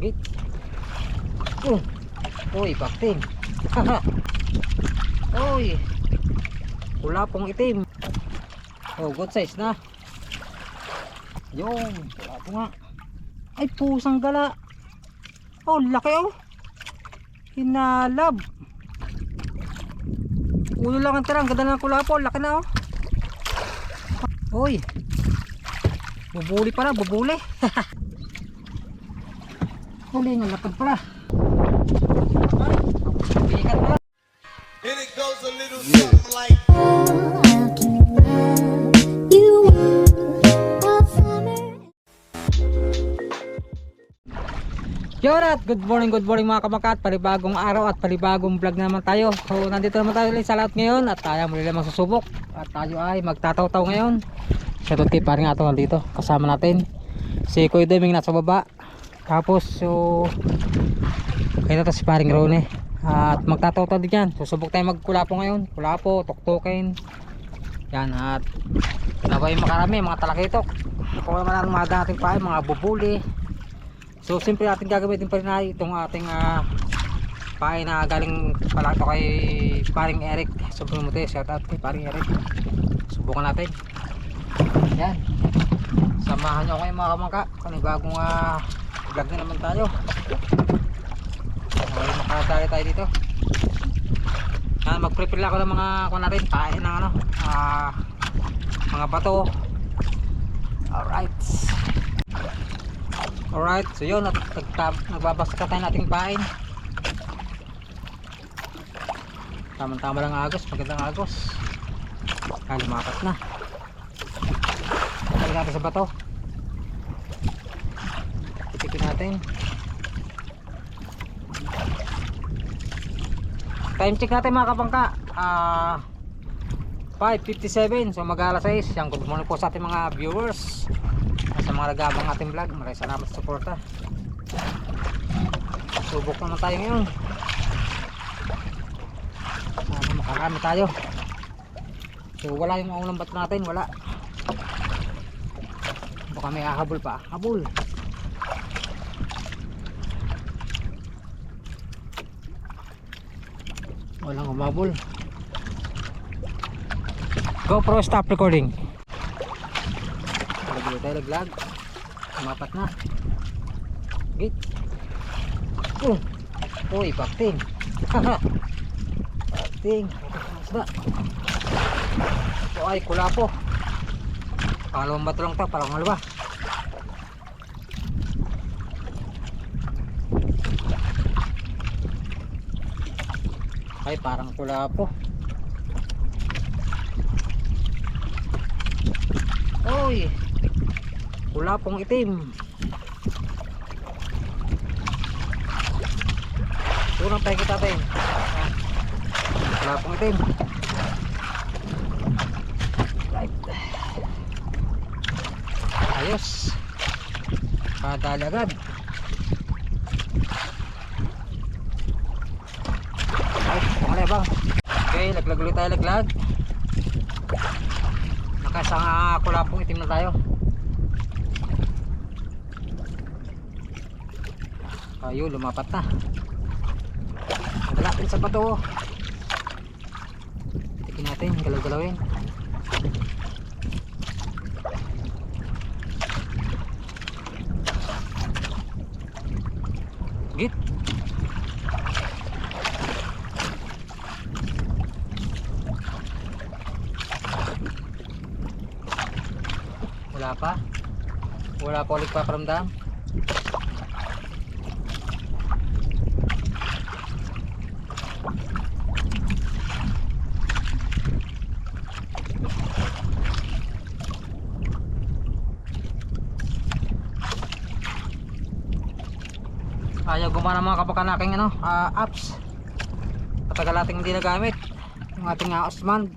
Git. Uh. Uy, bakting. Uy. Wala pong itim. Oh, good size na. Yung, wala po nga. Ay, pusang gala. Oh, laki oh. Hinalab. Ulo lang ang tira. Ang ganda ng kulapo. Laki na oh. Uy. Bubuli pala, bubuli. Huli nga lapad pala. Bigat pala. And it goes a little something like Yorat, good morning, good morning mga kamakat. Palibagong araw at palibagong vlog na naman tayo. So nandito naman tayo ulit sa lahat ngayon At tayo muli naman susubok At tayo ay magtataw-taw ngayon. Shoutout kay paring ato nandito. Kasama natin Si Kuya Deming nasa baba Tapos so Kaya to si paring Rone At magtataw-taw din yan Susubok tayo magkulapo ngayon Kulapo, tuktukin Yan at Nabay makarami mga talakitok Kung naman ang mga dating pa mga bubuli So simple natin gagamitin pa rin ay itong ating ah, pain na galing pala ito kay paring Eric. Sobrang muti, shout out kay paring Eric. Subukan natin. Yan. Samahan nyo ngayon mga kamangka. Panibagong uh, vlog na naman tayo. Okay, makadali tayo dito. Yan, mag-prepare ako ng mga kung natin, pain ng ano, ah, mga bato. Alright. Alright, so yun, nag nag- nagbabasaka tayo nating pain. Tama-tama lang agos, magandang agos. Ah, lumapat na. Balik natin sa bato. Natin. Time check natin mga kapangka. Ah, 5.57, so mag-alas 6. Yan, good morning po sa ating mga viewers. Sa mga nagabang ating vlog maraming salamat sa suporta. Subok naman tayo ngayon. Sana makarami tayo. So wala yung unang bat natin? Wala. Baka may hahabol pa. Habol walang umabol GoPro stop recording Laglag tayo laglag. Umapat na. Git. Uh. Uy, bakting. bakting. Isda. Ito ay kulapo. Pangalawang bato lang ito. Parang malwa. Ay, parang kulapo. Uy. Wala pong itim. Tunang tayo kita tayo. Wala pong itim. Ayos. Kadali agad. Ay, pangalay bang. Okay, laglag ulit tayo laglag. Nakasang uh, kulapong itim na tayo. Ayun, lumapat na. Nagalapin sa bato. Tikin natin, galaw-galawin. Git. Wala pa. Wala pa ulit paparamdam. ayaw gumana mga kapakanaking ano, ah, apps patagal natin hindi nagamit yung ating uh, Osman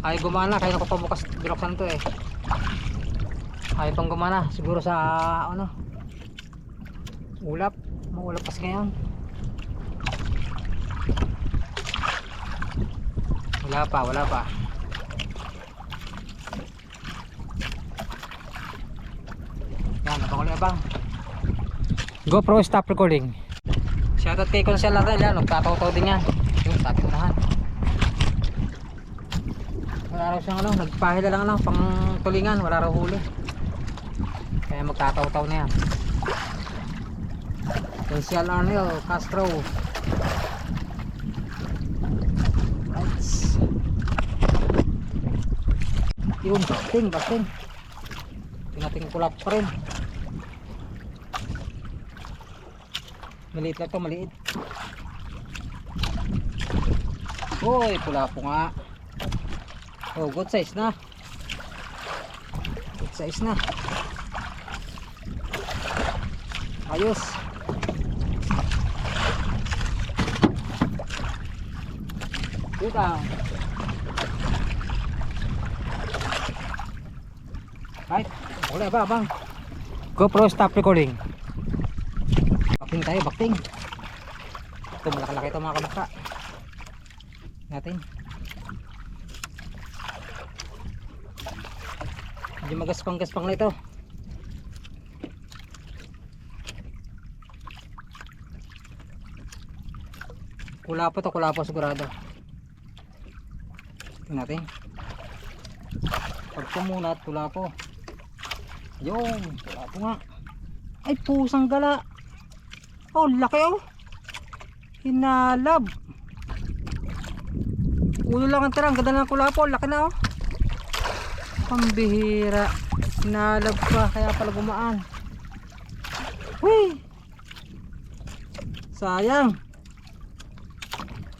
ayaw gumana kaya nakupabukas binuksan to eh ayaw pang gumana siguro sa ano ulap maulap kasi ngayon wala pa wala pa yan napanguli abang GoPro stop recording. Shoutout kay Consel Ardel yan, nagtataw-taw din yan. Yung sabi ko nahan. Wala raw siyang ano, nagpahila lang ano, pang tulingan, wala raw huli. Kaya magtataw-taw na yan. Consel Arnel Castro. Right. Yun, basting, basting. Tinating kulap pa rin. Maliit lang to, maliit. Uy, pula po nga. Oh, good size na. Good size na. Ayos. Dito. Right. Wala ba, bang? GoPro stop recording. Bakting tayo, bakting. Ito, malaki-laki ito mga kamukha. Natin. Medyo magaspang-gaspang na ito. Kula po to, kula po sigurado. Tingnan natin. Pag pumunat, kula po. Yun, kula po nga. Ay, pusang gala. Oh, laki oh. Hinalab. Ulo lang ang tira. Ang ganda ng kula po. Laki na oh. Pambihira. Hinalab pa. Kaya pala gumaan. Huy. Sayang.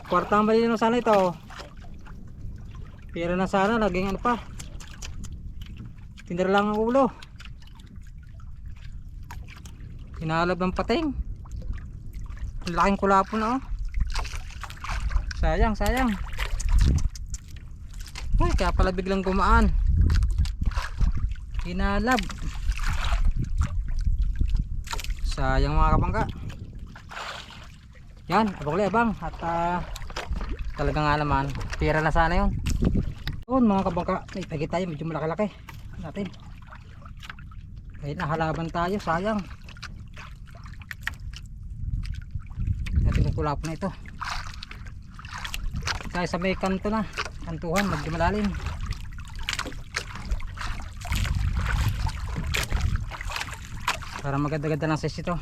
Kwartang malino sana ito. Pira na sana. Naging ano pa. Tindera lang ang ulo. Hinalab ng pating. Ang laking kulapo na oh. Sayang, sayang. Ay, kaya pala biglang gumaan. Hinalab. Sayang mga kabangka. Yan, abang abang. At ah, talaga nga naman, pira na sana yun. Yun mga kabangka, may pagi tayo, medyo malaki-laki. Natin. Kahit nahalaban tayo, sayang. natin kung kulapo na ito tayo sa may kanto na kantuhan medyo malalim para maganda-ganda lang size ito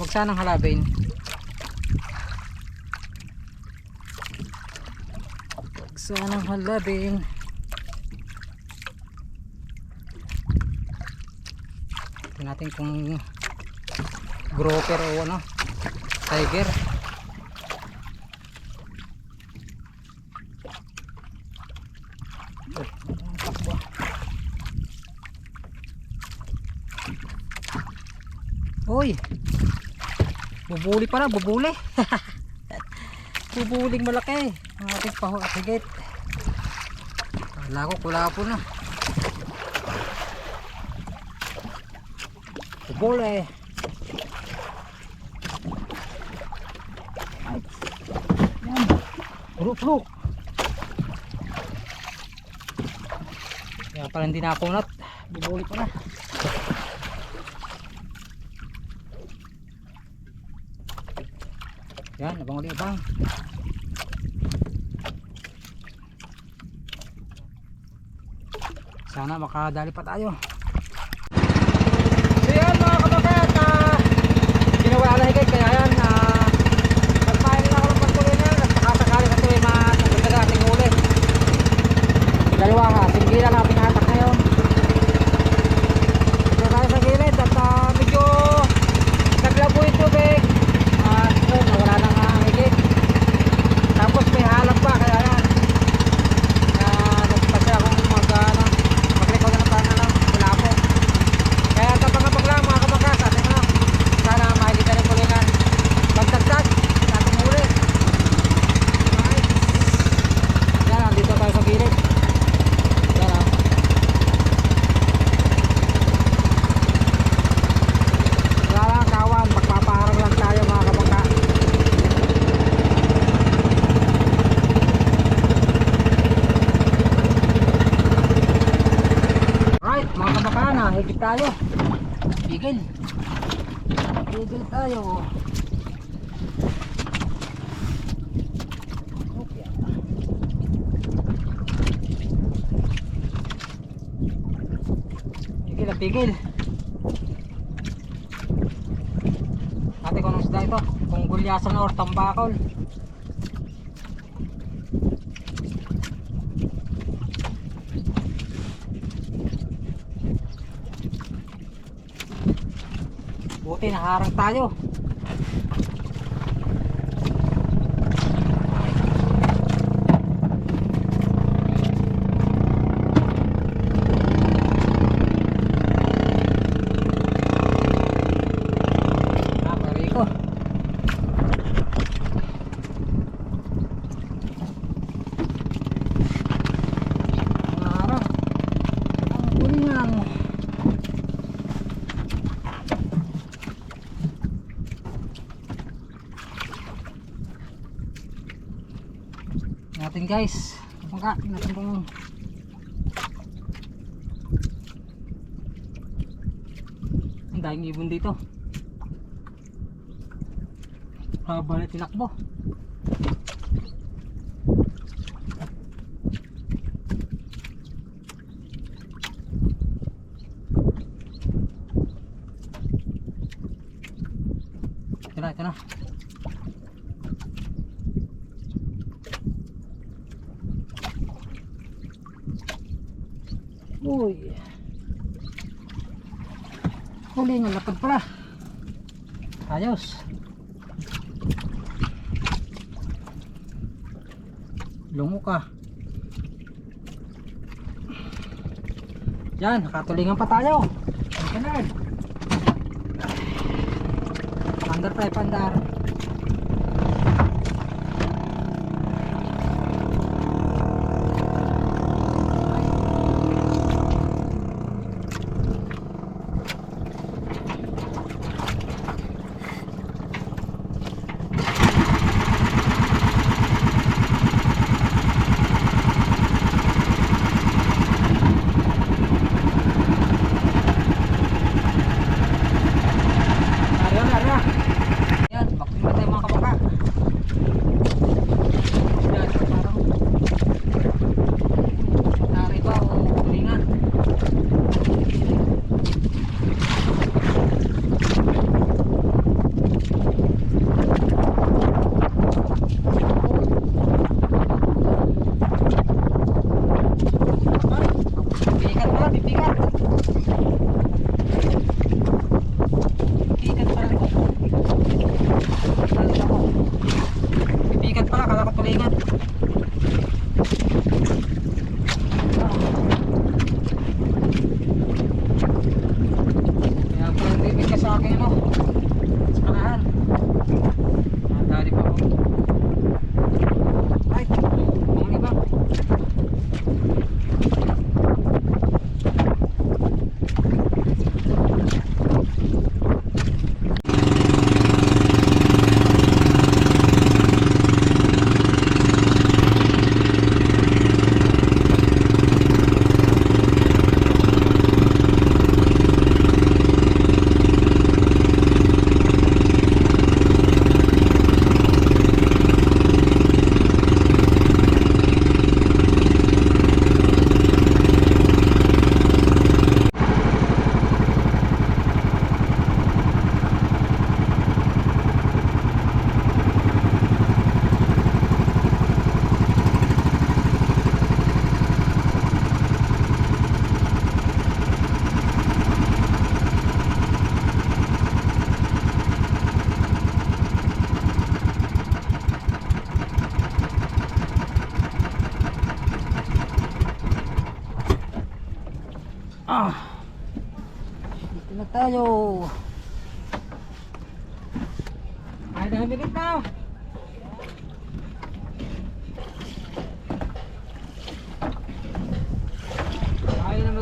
huwag sanang halabin sanang halabin tingnan natin kung grouper o ano tiger. Uy bubuli pala bubuli bubuling malaki ang ating paho higit kala ko kulapo na bubuli Ay. Yan. Puro-puro. Kaya pala hindi nakunat. Bubuli pa na. Yan, abang ulit abang. Sana makadali pa tayo. So yan mga kabakat, ah, ginawa na higit kaya yan, ah, Nagpahin na ako ng pagtuloy na at nakasakali sa tuloy magdaga ating huli. Dalawa ka, sige lang natin hatak ngayon. Dito tayo sa gilid at ah, medyo naglabo yung tubig. Ah, ito, nawala na nga ang higit. Tapos may halap pa, kaya yan. Kaya nagpasya akong mag, ano, mag-record na plano lang, wala po. Kaya tapang-tapang lang mga kabakas, atin na. Sana makikita rin kulingan. Pagdagdag, natin muli. Nice. Yan, nandito tayo sa gilid. Yan ah. Wala lang kawan, magpapaharang lang tayo mga kabangka. Right, mga kabangka na, higit tayo. Bigil. Tigil tayo. Tigil at tigil. Ate kung anong isda ito? Kung gulyasan or tambakol. Naharang tayo. Ah, Marico. Naharang. Ang kulingan. Guys. Bangka natin kung ang daming ibon dito. Haba na tinakbo ito na ito na Uy. Huli nga lapad pala. Ayos. Lungo ka. Yan, nakatulingan pa tayo. Ang kanard. Pandar pa pandar.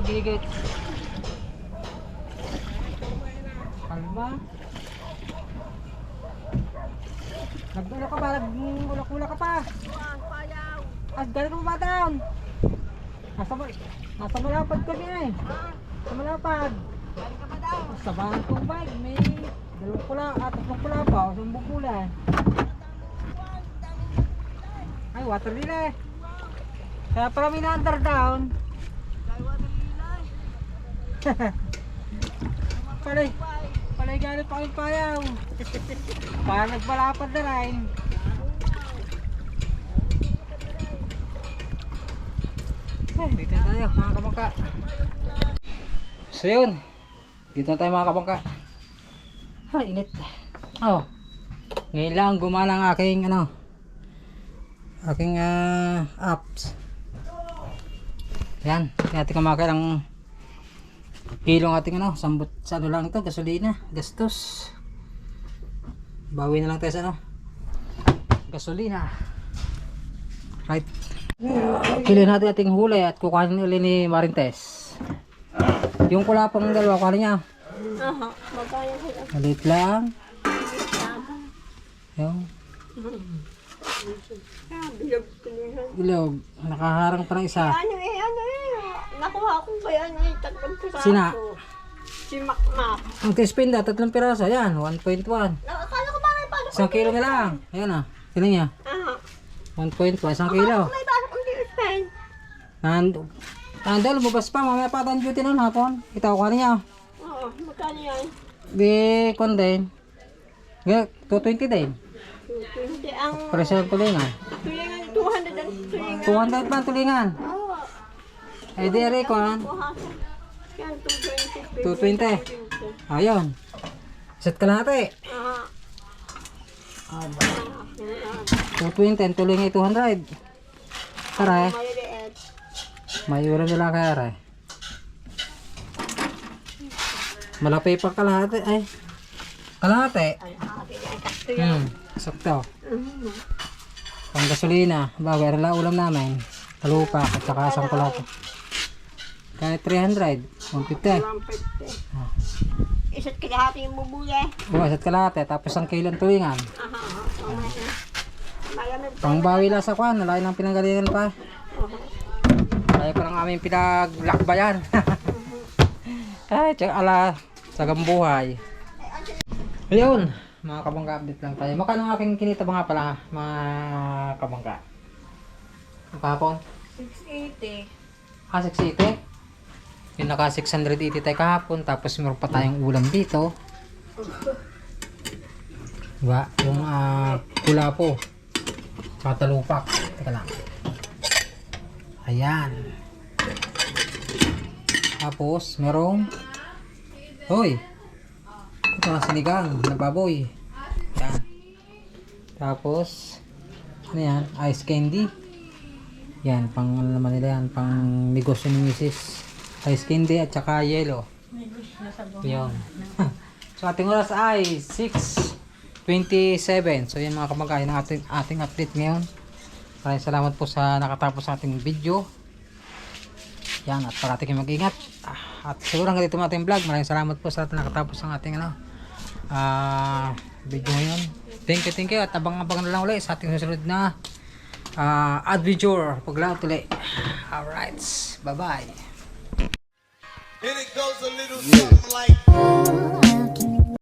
Magigit. Kalma. Nagdulo ka ba? Nagulak-ulak ka pa? As galing mo ba down? Nasa, nasa malapad kami eh. Sa malapad. Sa bahang tubig, may Dalawang pula, at tatlong pula pa, o sumbong pula. Ay, water lily. Kaya pala may na-underdown. palay, palay galit pa kayong payaw. Para nagbalapad na rin. Eh, dito tayo mga kabangka. So yun, dito na tayo mga kabangka. Ha, init. Oh, ngayon lang gumana ang aking ano, aking ah, apps. Yan, natin kumakay ng kilo ng ating ano, sambot sa ano lang ito, gasolina, gastos. Bawi na lang tayo sa ano, gasolina. Right. Kilo natin ating hulay at kukuhanin ulit ni Marintes. Yung kulapang dalawa, kuhanin niya. Aha, magkaya lang. Malit lang. Yung bilog nakaharang pa ng isa. Ano eh, ano eh. Nakuha ko ba yan eh, tatlong piraso. Sina? Si Makmak. Ang tispinda, tatlong piraso. Yan, 1.1. Akala ko ba may paano Isang kilo na lang. Ayan ah. Tingnan niya. Aha. 1.1, isang kilo. May paano kung di pen. Nando. Nando, lumabas pa. Mamaya pa ang duty nun hapon. Kita ko niya. Oo, magkano yan? Di, kon din. Nga, 220 din. 220 ang... Presyo ng tulingan. Tulingan, 200 ang tulingan. 200 pa ang tulingan. Oo. Eh, di. Kuha ko. Yan, 220. 220. Ayun. Set ka natin. Aha. Ah, Ah, 220, ang tulingan 200. Tara eh. May ulam nila kaya re. Malapay pa kalahati. Ay. Kalahati. Ate. Sakto yan. Hmm. Sakto. Pang gasolina. Bagay rin lang ulam namin. Kalupa at saka isang kulato. Kaya 300. 150. 150. Isa't kalahati yung bubuli. Bukas at kalahati. Tapos ang kilo ng tulingan. Aha, aha. Malamig pa. Pangbawi lang sa kwan. Nalayo ng pinanggalingan pa. Layo pa ng aming pinaglakbayan. Ay, tsaka ala. Sagang buhay. Ayun. Mga kabangka update lang tayo. Makano ang aking kinita ba nga pala mga kabangka? Kahapon? 680. Ah, 680? Yung naka 680 tayo kahapon. Tapos meron pa tayong ulam dito. Diba? Yung ah, pula po. Katalupak. Teka lang. Ayan. Tapos, merong Hoy! Ito na sinigang na baboy. Yan. Tapos, ano yan? Ice candy. Yan, pang ano naman nila yan, pang negosyo ni Mrs. Ice candy at saka yellow. Yun. so ating oras ay 6.27. So yan mga kamagay ng ating, ating update ngayon. Maraming salamat po sa nakatapos sa ating video. Yan, at parati kayo mag-ingat. Ah, At siguro hanggang dito ang ating vlog. Maraming salamat po sa lahat na nakatapos ng ating ano, ah, video ngayon. Thank you, thank you. At abang-abang na lang ulit sa ating susunod na ah, adventure. Paglaot ulit. Alright. Bye-bye. And it goes a little something like.